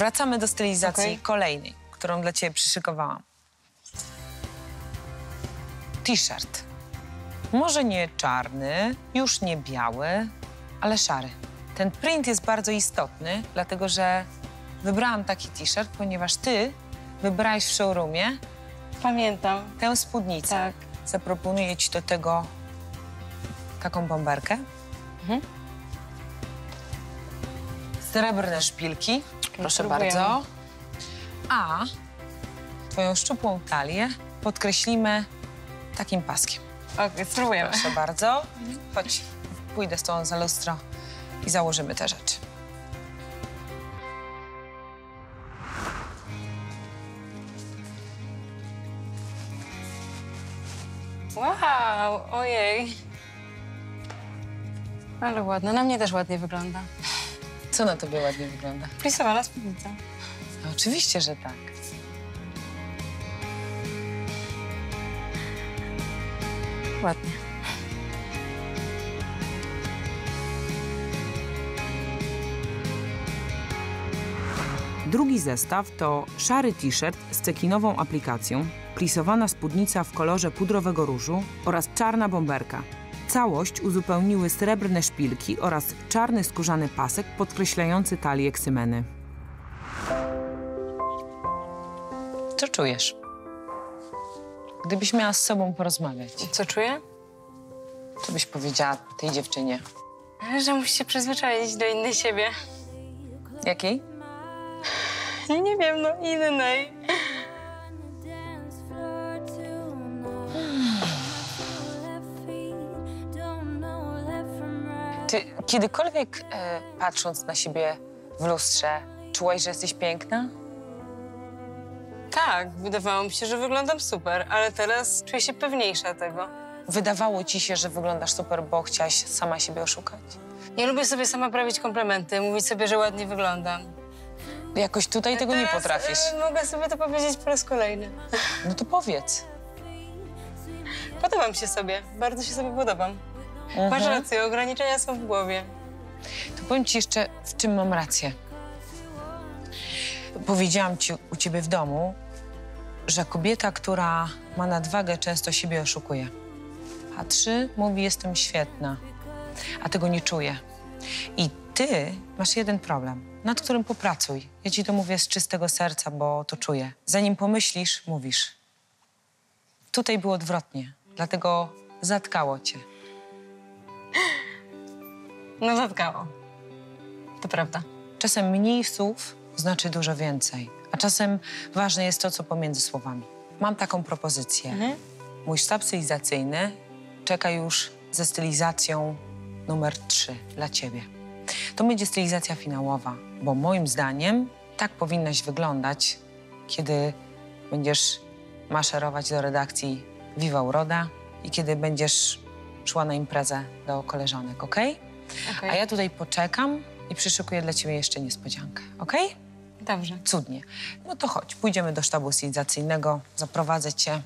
Wracamy do stylizacji Okej. kolejnej, którą dla ciebie przyszykowałam. T-shirt. Może nie czarny, już nie biały, ale szary. Ten print jest bardzo istotny, dlatego że wybrałam taki t-shirt, ponieważ ty wybrałeś w showroomie Pamiętam. tę spódnicę. Tak. Zaproponuję ci do tego taką bomberkę. Mhm. Srebrne szpilki, proszę spróbujemy. bardzo. A twoją szczupłą talię podkreślimy takim paskiem. Okej, spróbujemy. Proszę bardzo. Chodź, pójdę z tobą za lustro i założymy te rzeczy. Wow, ojej. Ale ładna. Na mnie też ładnie wygląda. Co na tobie ładnie wygląda? Plisowana spódnica. No, oczywiście, że tak. Ładnie. Drugi zestaw to szary t-shirt z cekinową aplikacją, plisowana spódnica w kolorze pudrowego różu oraz czarna bomberka. Całość uzupełniły srebrne szpilki oraz czarny skórzany pasek podkreślający talię ksymeny. Co czujesz? Gdybyś miała z sobą porozmawiać, Co czuję? co byś powiedziała tej dziewczynie? Że musi się przyzwyczaić do innej siebie. Jakiej? Nie wiem, no innej. Ty kiedykolwiek e, patrząc na siebie w lustrze, czułaś, że jesteś piękna? Tak, wydawało mi się, że wyglądam super, ale teraz czuję się pewniejsza tego. Wydawało ci się, że wyglądasz super, bo chciałaś sama siebie oszukać? Nie lubię sobie sama prawić komplementy, mówić sobie, że ładnie wyglądam. Jakoś tutaj tego nie Teraz, potrafisz. e, mogę sobie to powiedzieć po raz kolejny. No to powiedz. Podobam się sobie, bardzo się sobie podobam. Masz rację, ograniczenia są w głowie. To powiem ci jeszcze, w czym mam rację. Powiedziałam ci u ciebie w domu, że kobieta, która ma nadwagę, często siebie oszukuje. Patrzy, mówi, jestem świetna, a tego nie czuje. I ty masz jeden problem, nad którym popracuj. Ja ci to mówię z czystego serca, bo to czuję. Zanim pomyślisz, mówisz. Tutaj było odwrotnie, dlatego zatkało cię. No zatkało. To prawda. Czasem mniej słów znaczy dużo więcej, a czasem ważne jest to, co pomiędzy słowami. Mam taką propozycję. Mój sztab stylizacyjny czeka już ze stylizacją numer 3 dla ciebie. To będzie stylizacja finałowa, bo moim zdaniem tak powinnaś wyglądać, kiedy będziesz maszerować do redakcji Viva Uroda i kiedy będziesz szła na imprezę do koleżanek, okej? Okej. A ja tutaj poczekam i przyszykuję dla ciebie jeszcze niespodziankę, okej? Dobrze. Cudnie. No to chodź, pójdziemy do sztabu stylizacyjnego, zaprowadzę cię